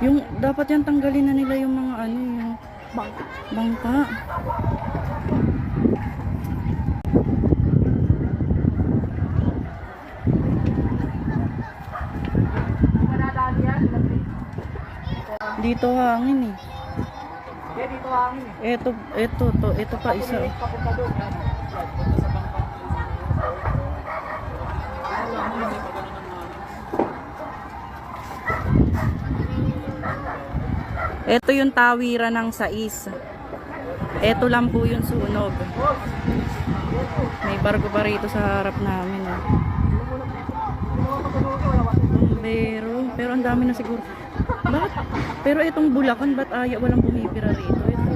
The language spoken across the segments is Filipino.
Yung, dapat yan tanggalin na nila yung mga ano, yung Bangka. bangka. Dito hangin eh. Kaya dito hangin eh. Eto, eto, to, eto pa isa. Papunta doon. Yan. Punta sa bangka. Ito yung tawiran ng sais. Ito lang po yung sunog. May barko pa rito sa harap namin. Eh. Pero ang dami na siguro. Bakit? Pero itong bulakan, ba't aya walang bumibira rito? Ito,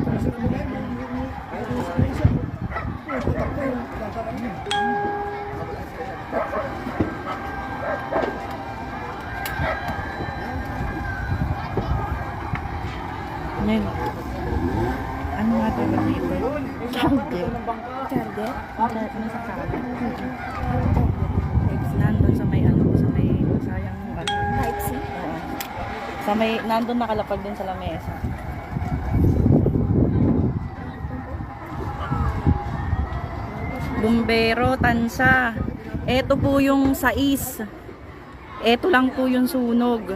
Yan. Ano nga tawag dito? Charger. Charger? Nasa kanan. Nandun sa may ano, sa may sayang ano. Type C. Oo. Sa may, nandun nakalapag din sa lamesa. Bumbero, tansa. Ito po yung sais. Ito lang po yung sunog.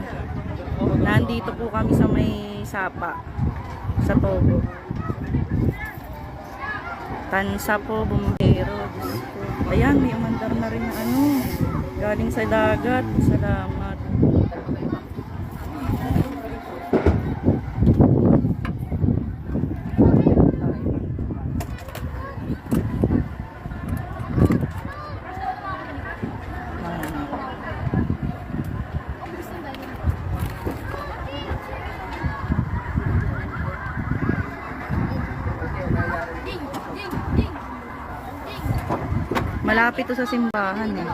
Nandito po kami sa may sapa. Sa Togo. Tansa po, bumbero. Ayan, may umandar na rin ano. Galing sa dagat. Salamat. Malapit to sa simbahan eh.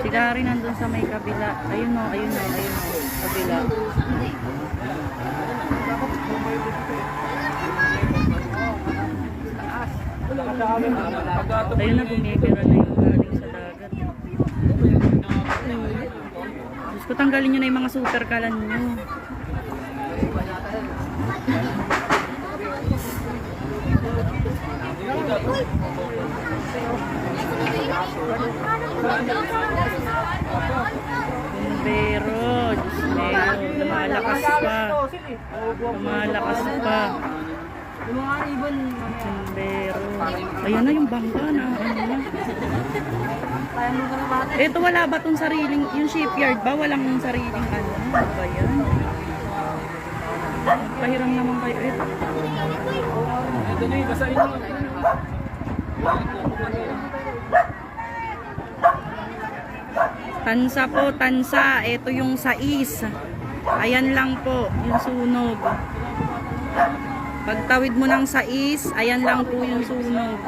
Sila rin nandun sa may kabila. Ayun o, ayun o, ayun o. Kabila. Ayun na, bumibira na yung galing sa dagat. Diyos ko, tanggalin nyo na yung mga super kalan nyo. Bumbero, Diyos mio, lumalakas pa. Lumalakas pa. Bumbero. Ayan na yung bangka na. Ano na. Ito wala ba tong sariling, yung shipyard ba? Walang sariling ano? Ano ba yan? Pahiram naman kayo. Ito na yung basahin mo. Tansa po, tansa. Ito yung sais. Ayan lang po, yung sunog. Pagtawid mo ng sais, ayan lang po yung sunog.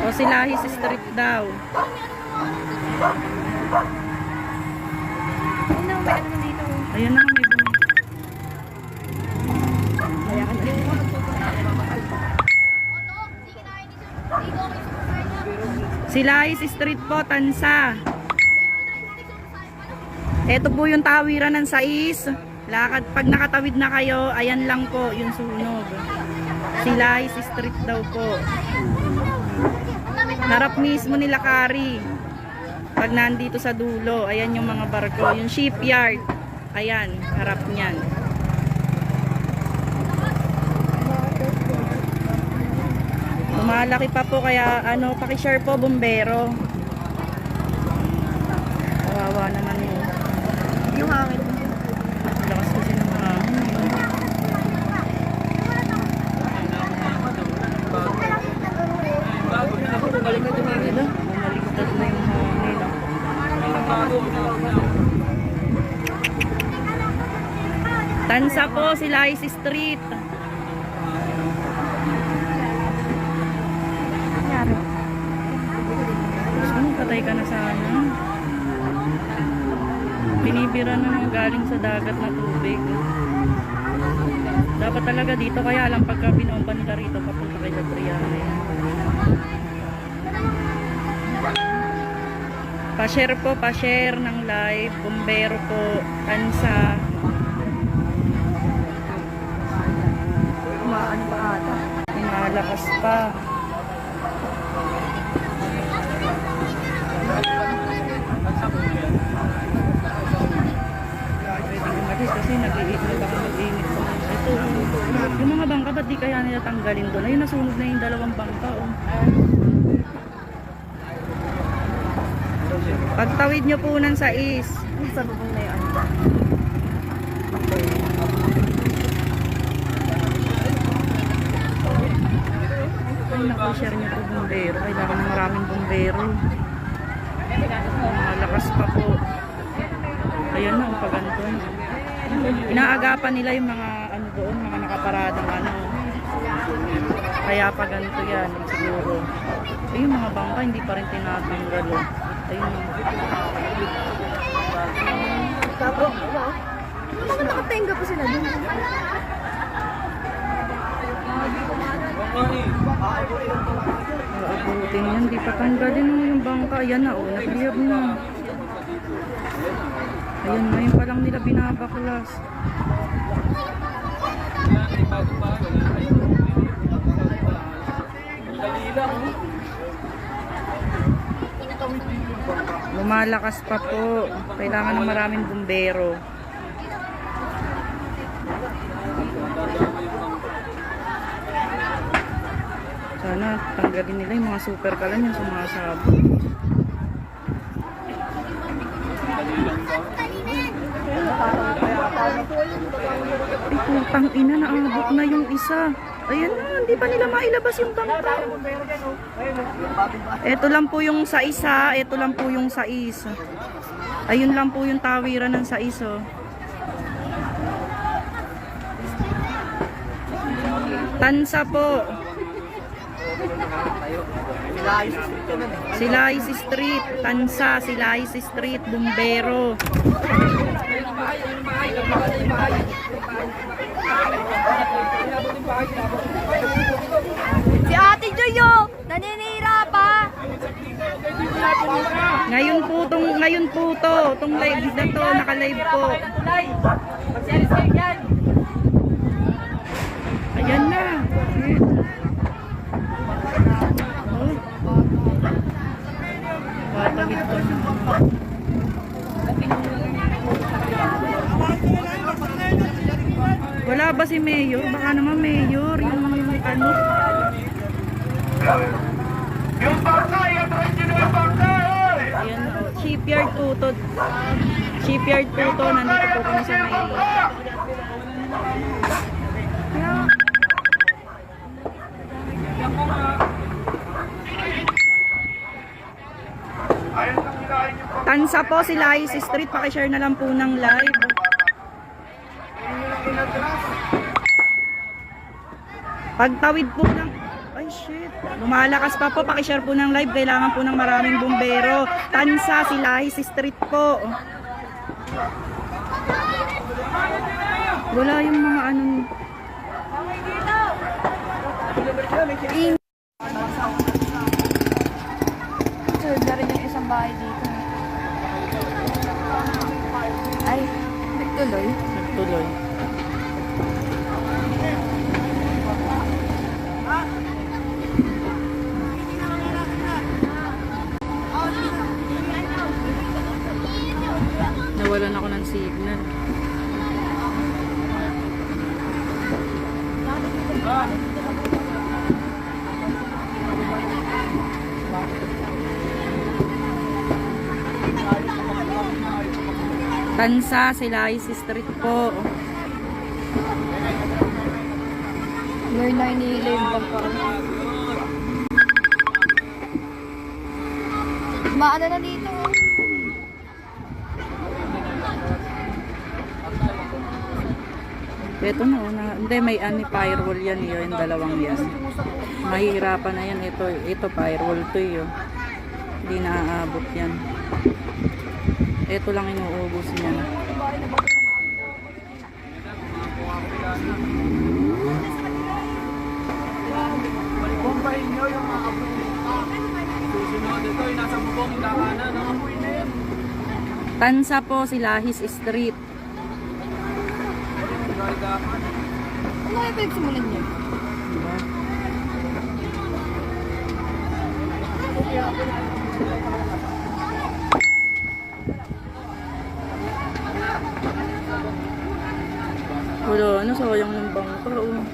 O Silahis Street daw. Ayan na, Silahis Street po, Tansa. Ito po yung tawiran ng sais. Lakad, pag nakatawid na kayo, ayan lang po yung sunog. Silahis Street daw po. Harap mismo nila Kari. Pag nandito sa dulo, ayan yung mga barko. Yung shipyard, ayan, harap niyan. Lumalaki pa po kaya ano, paki-share po bumbero. Kawawa naman yun. Yung hangin. Lakas kasi ng hangin. Tansa po, sila Ice Street. Nangyari. Patay ka na sana. Binibira na ng galing sa dagat na tubig. Dapat talaga dito kaya lang pagka binomba nila rito papunta kay Gabriel. Pa-share po, pa-share ng live. Bumbero po, kansa. Kumaan pa ata. Malakas pa. Yung mga bangka, ba't di kaya nila tanggalin doon? Ayun, nasunog na yung dalawang bangka. Oh. Pagtawid nyo po ng sais. Sa bubong na yun. Ay, naku, share niyo po bumbero. Kailangan ng maraming bumbero. Malakas pa po. Ayan na, ang paganto. Inaagapan nila yung mga ano doon, mga nakaparadang ano. Kaya pa ganito yan, siguro. Ay, yung mga bangka, hindi pa rin tinatanggal. Oh. Ayun. Tapos, wala. Bakit nakatenga pa sila dun? Abutin yan, di pa tanggalin mo yung bangka. Ayan na, oh, nakliyab na. Ayan, ngayon pa lang nila binabaklas. Dali lang. oh. Lumalakas pa po. Kailangan ng maraming bumbero. Sana tanggalin nila yung mga super kalan yung sumasabog. Ay, putang ina, naabot na yung isa. Ayan na, hindi pa nila mailabas yung bangka. Ito lang po yung sa isa, ito lang po yung sa isa. Ayun lang po yung tawiran ng sa iso. Tansa po. Silais Street, Tansa, Silais Street, Bumbero. Si Ate Joyo! Naninira pa! Ngayon po tong ngayon po to, tong live na to, naka-live po. Ayan na. Oh. Tatawid pa. Wala ba si Mayor? Baka naman Mayor yung ano. Ayan o. Shipyard po to. Shipyard to. Nandito po kami sa Maynila. Tansa po si Lais Street. Pakishare na lang po ng live. Pagtawid po ng... Ay shit. Lumalakas pa po. Pakishare po ng live. Kailangan po ng maraming bumbero. Tansa si Lais Street po. Wala yung mga ano... Sunod na rin yung isang bahay dito. Ay, nagtuloy. Nagtuloy. Nawalan ako ng signal. Tansa, Silais Street po. Ngayon na inihila yung bangka. Maano na dito. oh. Ito na, na hindi may ani firewall yan yun, yung dalawang yan. Mahihirapan na yan. Ito, ito firewall to yun. Hindi naaabot yan. Ito lang inuubos niya. Bombahin nyo yung mga apoy. Susunod ito, yung nasa bubong, yung kakanan, ang apoy na. Tansa po si Lahis Street. Gagapan. Ano kaya pinagsimulan niya? Diba? Wala, ano, sayang ng bangka, oh.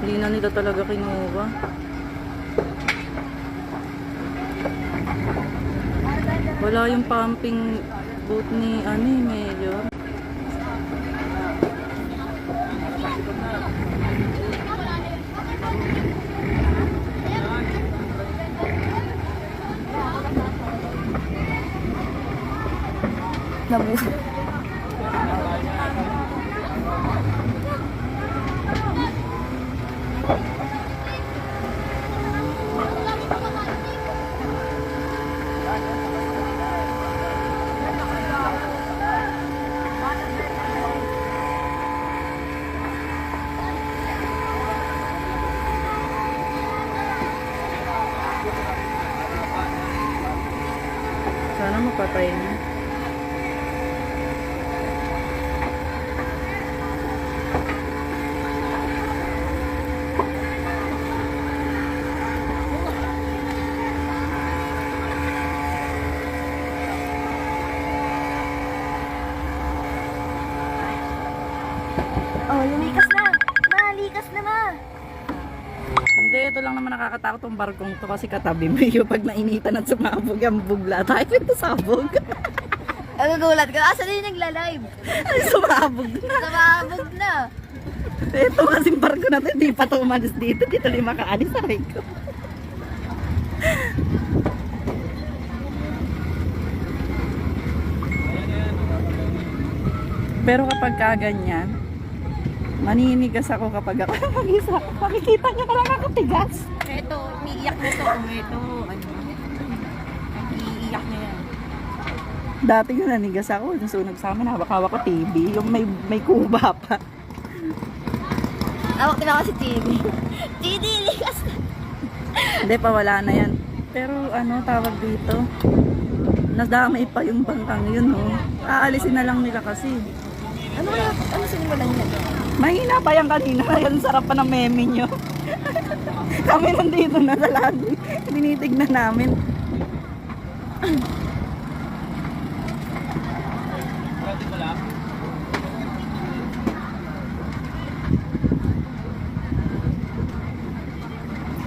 Hindi na nila talaga kinuha. Wala yung pumping boat ni, ano eh, Nabuso. Sana mapatay na. Oh, lumikas na. Ma, likas na ma. Hindi, ito lang ang barkong to kasi katabi mo yung pag nainitan at sumabog ang bugla. Tayo ito sabog. Nagugulat ka. Asa din yung nagla-live? Ay, sumabog na. Namabog na. Ito kasing barko na to, hindi pa to umalis dito. Dito lang makaalis sa ko. Pero kapag kaganyan, maninigas ako kapag ako mag-isa. Makikita niya ka lang nakatigas. Ito, umiiyak na to. Ito, ano. Iiyak niya yan. Dati nga nanigas ako, yung sunog sa amin, hawak-hawak ko TV, yung may, may kuba pa. Awak din ako si Chidi. Chidi, likas na. Hindi pa, wala na yan. Pero ano, tawag dito, nadamay pa yung bangkang yun, no? Aalisin na lang nila kasi. Ano kaya, ano sinimulan niya? Mahina pa yan kanina, yan sarap pa ng meme nyo. Kami nandito na sa lagi, tinitignan namin.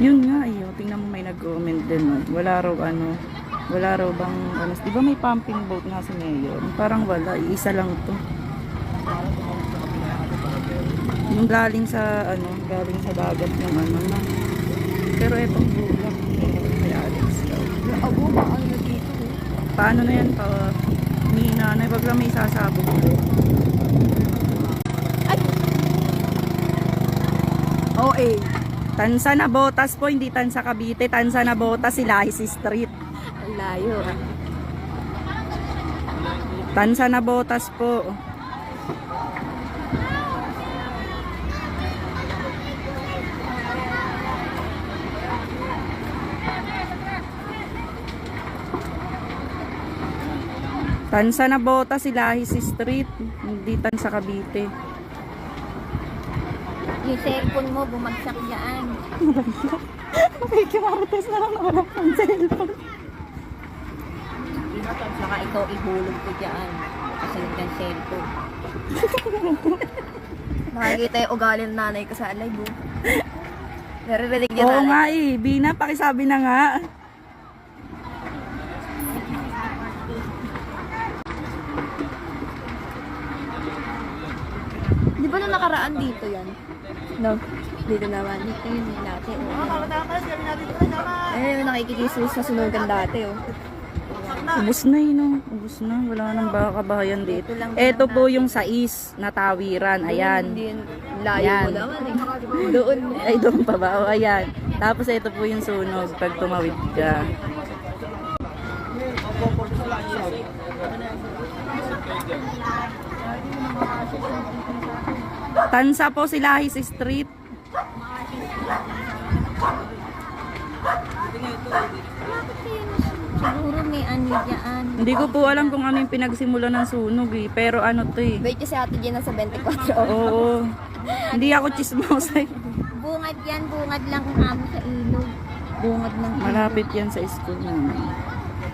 Yun nga, iyo, tingnan mo may nag-comment din, no? Wala raw ano, wala raw bang, ano, di ba may pumping boat nga si Mayor? Parang wala, iisa lang to. Yung galing sa, ano, galing sa dagat yung ano na. Pero etong bulak, may Alex daw. Ako, ano na dito? Paano na yan pa? Ni nanay, wag lang may sasabog. Oo eh. Tansa na botas po, hindi tansa Cavite. Tansa na botas si Lahis Street. Ang layo ah. Tansa na botas po. Tansa na botas si Lahis Street, hindi tansa Cavite. Yung cellphone mo, bumagsak dyan. Nakikimarites na lang naman ang cellphone. Saka ikaw ihulog ko dyan. Kasi yung cellphone. Nakikita yung ugali ng nanay ko sa live. Naririnig niya Oo nga eh, Bina, pakisabi na nga. Di ba nung nakaraan dito yan? No. Dito naman. Dito yun yung dati. Oh. Eh, nakikikiso sa sunugan dati, oh. Ubus na yun, no? Ubus na. Wala nang baka kabahayan dito. Ito po yung sais na tawiran. Ayan. Layo Ayan. mo naman, eh. Doon. Ay, doon pa ba? O, ayan. Tapos ito po yung sunog pag tumawid ka. Tansa po si Lahis Street. Siguro may ano dyan. Hindi ko po alam kung ano yung pinagsimula ng sunog eh. Pero ano to eh. Wait kasi ate dyan nasa 24 Oo. Hindi ako chismosa eh. Bungad yan, bungad lang ang amo sa ilog. Bungad ng ilog. Malapit yan sa school namin.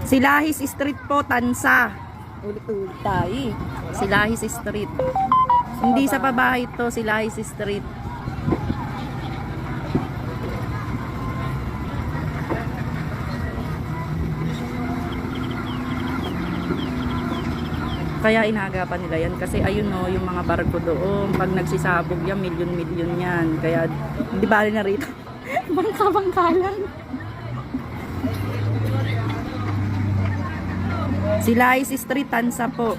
Si Lahis Street po, Tansa. Ulit-ulit tayo eh. Si Lahis Street. Hindi sa pabahay to, si Lahis Street. Kaya inagapan nila yan kasi ayun no, yung mga barko doon, pag nagsisabog yan, milyon-milyon yan. Kaya di bali na rito. Bangka-bangka lang. Si Lais Street, Tansa po.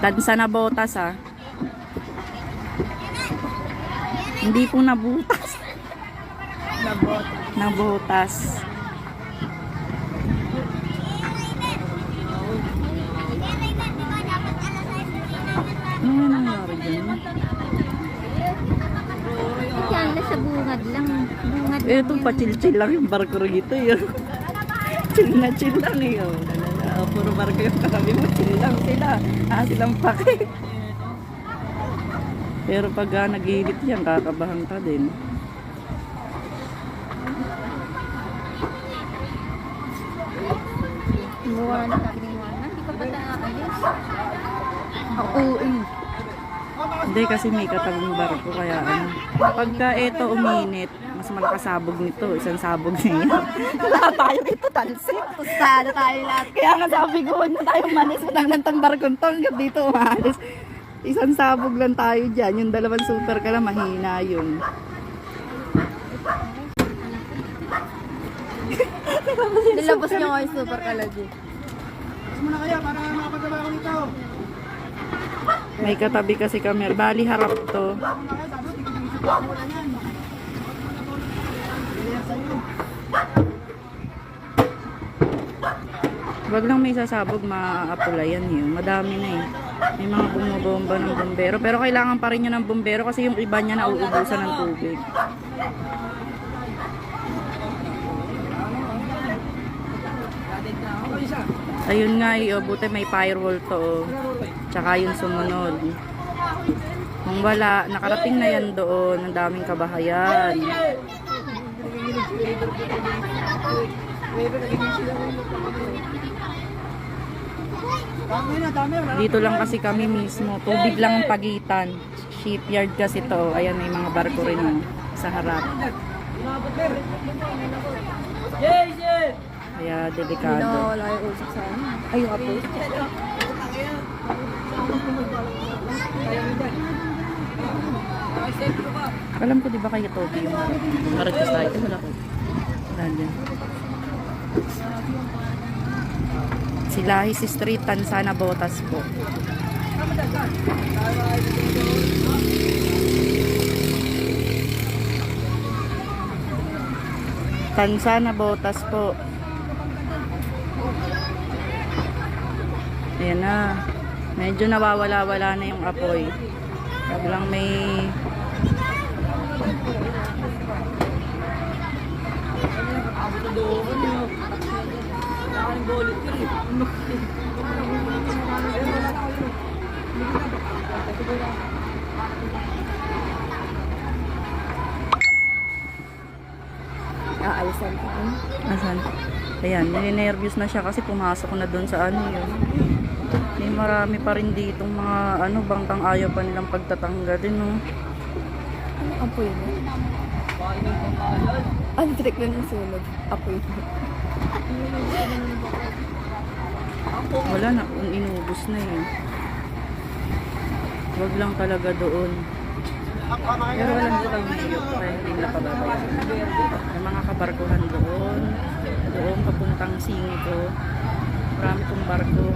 Tansa na botas ah. Hindi po nabutas. Nabotas. Ano nga nangyari dyan? Yan, nasa bungad lang. Bungad Eh, ito pa chill-chill lang yung barko rito yun. chill na chill lang eh. Oh, lalala. Puro barko yung katabi mo, chill lang sila. Ah, silang pake. Pero pag uh, nag-ilit yan, kakabahan ka din. Buwan na sabi ni Juana. Hindi ka pa nakaalis. Ako eh. Hindi kasi may katabing barko kaya ano. Pagka ito uminit, mas malakas sabog nito. Isang sabog na yan. Lahat tayo ito talsik. Tustada tayo lahat. Kaya nga sabi ko, huwag na tayo manis. Matang ng tang barkong to. Hanggang dito umalis. Isang sabog lang tayo dyan. Yung dalawang super ka lang, mahina yun. Nilabas niya nga yung super kalagi. May katabi kasi kami. Bali harap to. Wag lang may sasabog, maaapula yan yun. Madami na eh. May mga bumubomba ng bombero. Pero kailangan pa rin yun ng bombero kasi yung iba niya nauubusan ng tubig. Ayun nga eh, oh, buti may firewall to. Oh. Tsaka yung sumunod. Kung wala, nakarating na yan doon. Ang daming kabahayan. Dito lang kasi kami mismo. Tubig lang ang pagitan. Shipyard kasi to. Ayan, may mga barko rin oh, sa harap. Kaya delikado. Ay, yung apo. Alam ko, di ba kay Toby yung tayo? Eh, wala ko. Wala dyan. Si Lahis Street, Tansana Botas po. Tansana Botas po. Ayan na. Medyo nawawala-wala na yung apoy. Pag lang may Aalisan ko. Asan? Ayan, nininervyos na siya kasi pumasok na doon sa ano yun. May marami pa rin ditong mga ano, bangkang ayaw pa nilang pagtatanggalin, no? Ano apoy mo? Ano trick na ng sunog? Apoy mo. Wala na, kung inubos na yun. Huwag lang talaga doon. Pero alam ko kami kaya hindi nila pababayan. May mga kabarkuhan doon. Doon papuntang Singito. Marami pong barko.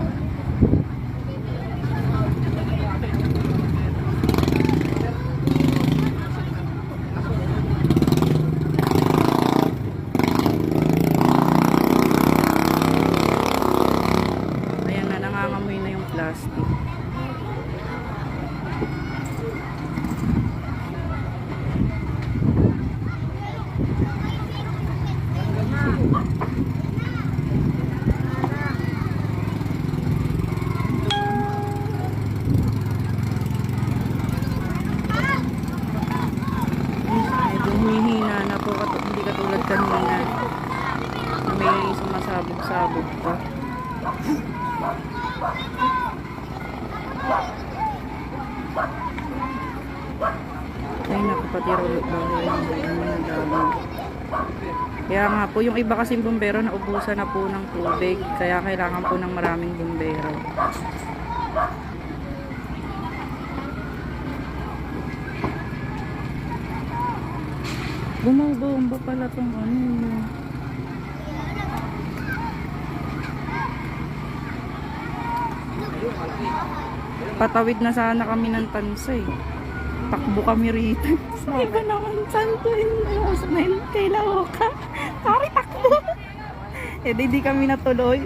Ayan na, nangangamoy na yung plastic. Sabog-sabog pa. Ay, nakapatiro ba yung ano Kaya nga po, yung iba kasing bumbero naubusan na po ng tubig. Kaya kailangan po ng maraming bumbero. Bumabomba pala tong ano. Patawid na sana kami ng tansay. Takbo kami rito. Sabi ko naman, saan to yun? Sa na Pari, takbo. Eh, di, di kami natuloy.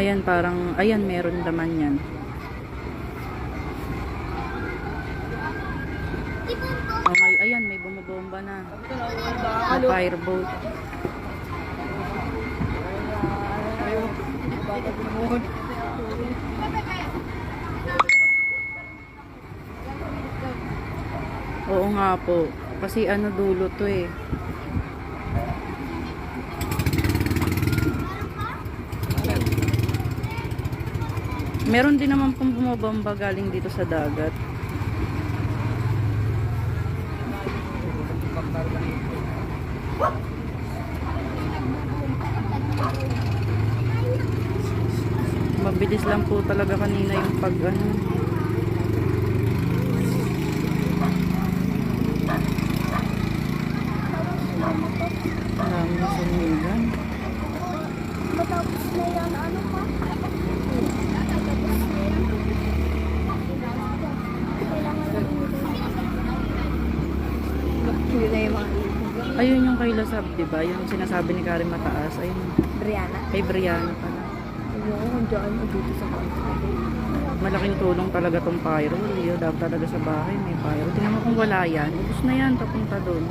Ayan, parang, ayan, meron naman yan. Oh, may, ayan, may bumabomba na. Na fireboat. Oo nga po. Kasi ano dulo to eh. Meron din naman pong bumabomba galing dito sa dagat. Mabilis lang po talaga kanina yung pag ano. Marami na sumigan. Matapos na yan, ano pa? Yun na yung mga Ayun yung kay Lasab, di ba? Yung sinasabi ni Karen Mataas. Ayun, Brianna. kay Brianna pala. Ayun, dyan, dito sa kanto. Malaking tulong talaga tong pyro. Leo, dapat talaga sa bahay may pyro. Tingnan mo kung wala yan. Ubus na yan, papunta doon.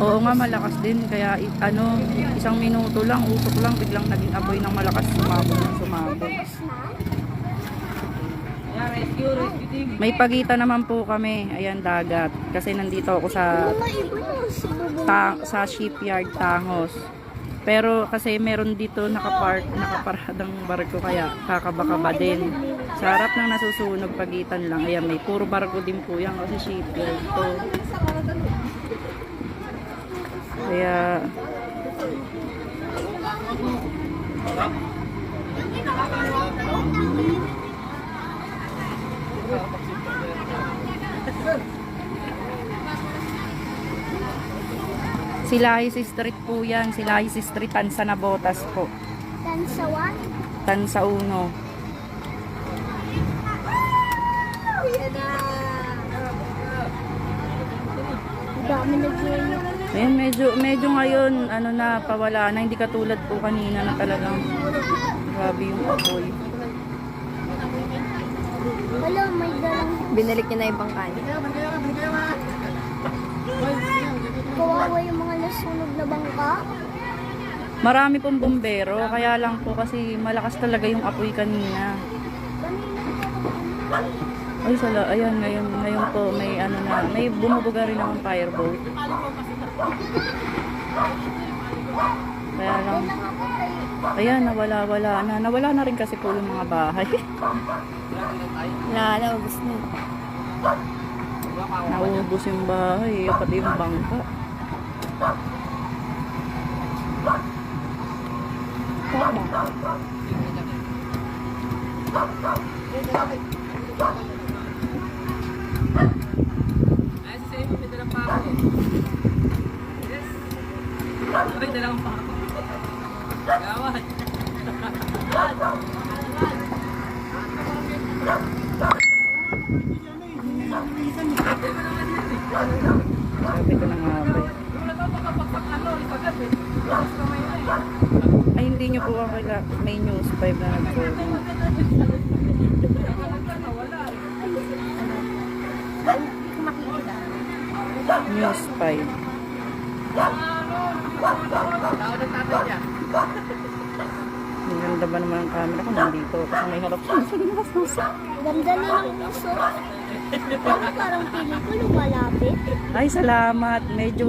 Oo nga, malakas din. Kaya ano, isang minuto lang, usok lang, biglang naging apoy ng malakas. Sumabog ng sumabog. May pagitan naman po kami. Ayan, dagat. Kasi nandito ako sa ta- sa shipyard Tangos. Pero kasi meron dito nakapark, nakaparadang barko kaya kakabaka din. Sa harap ng nasusunog pagitan lang. Ayan, may puro barko din po yan kasi shipyard to. Kaya Silahis Street po yan. Silahis Street, Tansa na Botas po. Tansa Uno. Yan na. Dami nag-iinyo. Ayan, medyo, medyo ngayon, ano na, pawala na. Hindi katulad po kanina na talagang grabe yung apoy. Wala, may dalang... Binalik niya na yung pangkain. Kawawa yung mga nasunog na bangka. Marami pong bumbero, kaya lang po kasi malakas talaga yung apoy kanina. Ay, sala, ayan, ngayon, ngayon po, may ano na, may bumubuga rin naman fireboat. Kaya lang, ayan, nawala, wala na. Nawala na rin kasi po yung mga bahay. Wala na, ubus na. Nauubos yung bahay, pati yung bangka. Ay, sa sa'yo, may dalang pa ako. Yes. May dalang pa ako. Na eh. Ay, hindi nyo po ako kila, may news 5 na nag News 5. Tao ng tatay niya. Ang ganda ba naman ang camera ko nandito kasi may harap siya. Ganda na ng uso. Parang, parang pili ko lumalapit. Ay, salamat. Medyo